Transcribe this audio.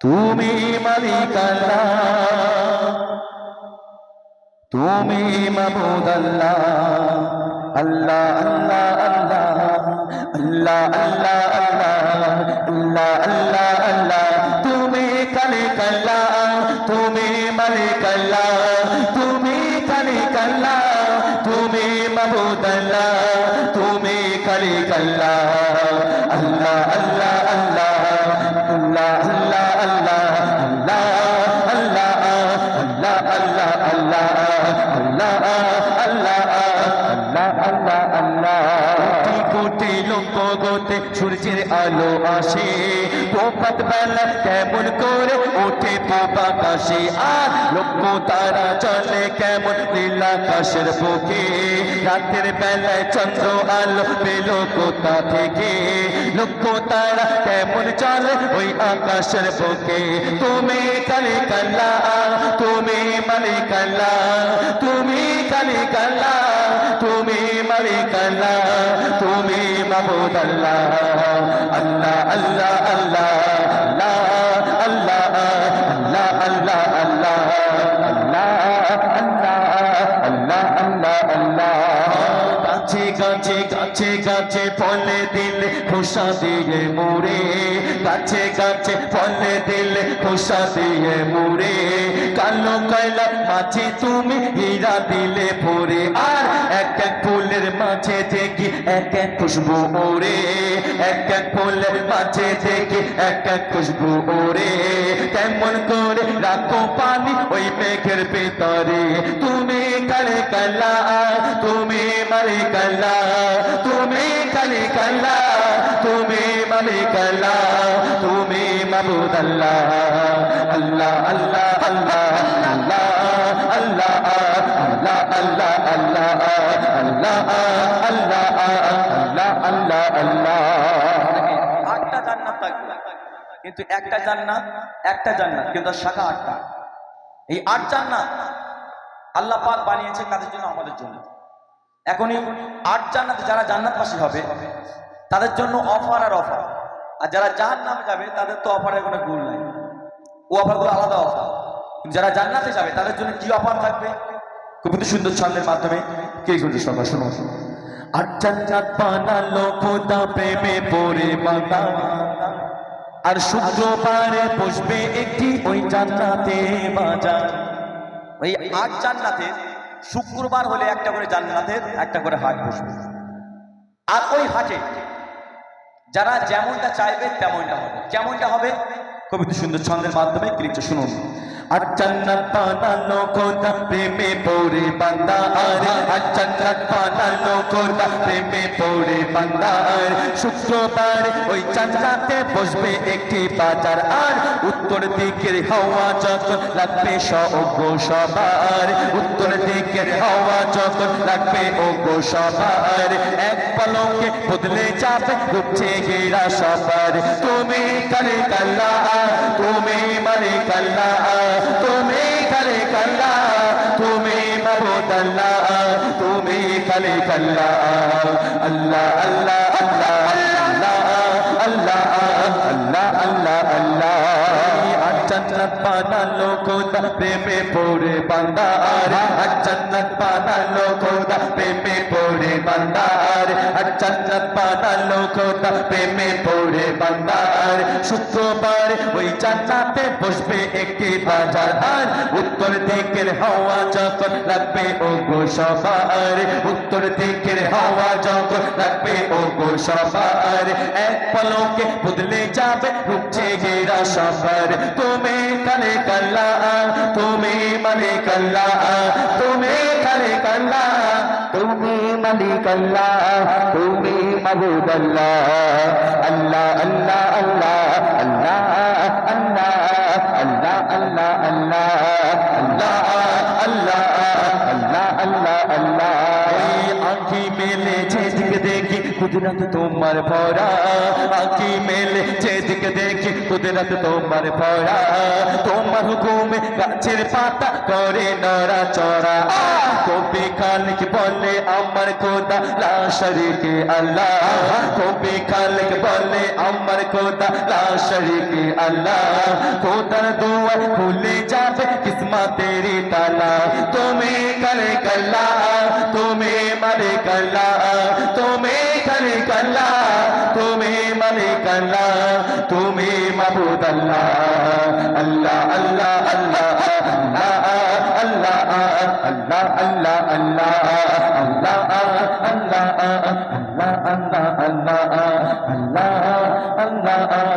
তুমি মালিক তুমি মাবুদ আল্লাহ আল্লাহ আল্লাহ আল্লাহ আল্লাহ আল্লাহ আল্লাহ আল্লাহ তুমি খালিক আল্লাহ তুমি মালিক আল্লাহ তুমি খালিক আল্লাহ তুমি মাবুদ আল্লাহ তুমি আল্লাহ আল্লাহ আল্লাহ আল্লাহ আল্লাহ কোটি লোক গোতে সূর্যের আলো আসে। পোপাত বেলা কেমন করে ওঠে পোপা কাশে আর লোক তারা চলে কেমন নীলাকাশের বুকে। রাতের বেলায় চন্দ্র আলো পেল কোথা থেকে? লোক তারা কেমন চলে ওই আকাশের বুকে? তুমি কালি কাল্লা তুমি মালিক আল্লাহ তুমি কালি কাল্লা তুমি আল্লাহ তুমি মাবুদ আল্লাহ আল্লাহ আল্লাহ আল্লাহ আল্লাহ আল্লাহ আল্লাহ আল্লাহ আল্লাহ আল্লাহ আল্লাহ গাছে গাছে গাছে গাছে ফলে দিলে খোসা দিয়ে মুড়ে গাছে গাছে ফলে দিলে খোসা দিয়ে মুড়ে কালো কয়লা মাঝে তুমি হীরা দিলে ভরে। আর এক এক ফুলের মাঝে দেখি এক এক খুশবু ওরে। এক এক ফুলের মাঝে দেখি এক এক খুশবু ওরে। কেমন করে রাখো পানি ওই মেঘের ভিতরে। তুমি কালে কাল্লা তুমি মারে কাল্লা তুমি কাল্লা তুমি মারে কাল্লা তুমি আল্লাহ আল্লাহ আল্লাহ আল্লাহ আল্লাহ আল্লাহ আল্লাহ আল্লাহ আল্লাহ আল্লাহ আল্লাহ আল্লাহ আল্লাহ আল্লাহ আটটা জান্নাত থাকবে কিন্তু একটা জান্নাত একটা জান্নাত কিন্তু শাখা আটটা এই আট জান্নাত আল্লাহ পাক বানিয়েছে কাদের জন্য আমাদের জন্য এখনই আট জান্নাতে, যারা জান্নাতবাসী হবে, তাদের জন্য অফার আর অফার। আর যারা জাহান নামে যাবে, তাদের তো অফারের কোনো গুণ নাই। ও অফারগুলো আলাদা অফার। যারা জান্নাতে যাবে, তাদের জন্য কি অফার থাকবে? খুব সুন্দর ছন্দের মাধ্যমে কে কিন্তু সবাই শোনো। খোদা, প্রেমে আর শুক্রবারে বসবে একটি ওই জান্নাতে বাজার। ওই আট জান্নাতে শুক্রবার হলে একটা করে জান্নাতের, একটা করে হাট বসবে। আর ওই হাটে যারা যেমনটা চাইবে তেমনটা হবে। কেমনটা হবে? কবিতা সুন্দর ছন্দের মাধ্যমে ক্লিকটা শুনুন। আর জান্নাত বানালো খোদা প্রেমে পড়ে বান্দা। আর উত্তর দিকের হাওয়া যখন লাগবে সজ্ঞ সবার। উত্তর দিকের হাওয়া যখন লাগবে ওগো সবার। এক পলকে বদলে যাবে ঘুরছে গেরা সবার। তুমি কালে কাল্লা, তুমি মারে কাল্লা, তুমি কালে কাল্লা, তুমি মাবুদ আল্লাহ তুমি খালি আল্লাহ আল্লাহ আল্লাহ আল্লাহ আল্লাহ আল্লাহ আল্লাহ। আল্লাহ জান্নাত বানালো খোদা প্রেমে পড়ে বান্দা। আর জান্নাত খোদা প্রেমে পড়ে বান্দা আর আর জান্নাত বানালো খোদা প্রেমে পড়ে বান্দা আর শুক্রবার ওই জান্নাতে বসবে একটি বাজার। উত্তর দিকের হাওয়া যখন লাগবে ও গো সবার। উত্তর দিকের হাওয়া যখন লাগবে ও গো সবার। এক পলকে বদলে যাবে, রুখছে গেরা সবার। তুমি কালে কাল্লা তুমি মানে কাল্লা তুমি কালে কাল্লা তুমি মালিক আল্লাহ তুমি মাবুদ আল্লাহ আল্লাহ আল্লাহ আল্লাহ আল্লাহ আল্লাহ আল্লাহ আল্লাহ আল্লাহ কুদরত তোমার ভরা। আঁখি মেলে যেদিকে দেখি কুদরত রাত তোমার পড়া তোমার হুকুমে গাছের পাতা করে নড়া চড়া কবি খালিক বলে, আমার খোদা, লা শরীকে আল্লাহ। কবি খালিক বলে, আমার খোদা, লা শরীকে আল্লাহ। খোদার দুয়ার খুলে যাবে কিসমত তেরি তালা। তুমি করে কল্লা তুমি মাবুদ আল্লাহ আল্লাহ আল্লাহ আল্লাহ আল্লাহ আল্লাহ আল্লাহ আল্লাহ আল্লাহ আল্লাহ আল্লাহ আল্লাহ আল্লাহ আল্লাহ আল্লাহ আল্লাহ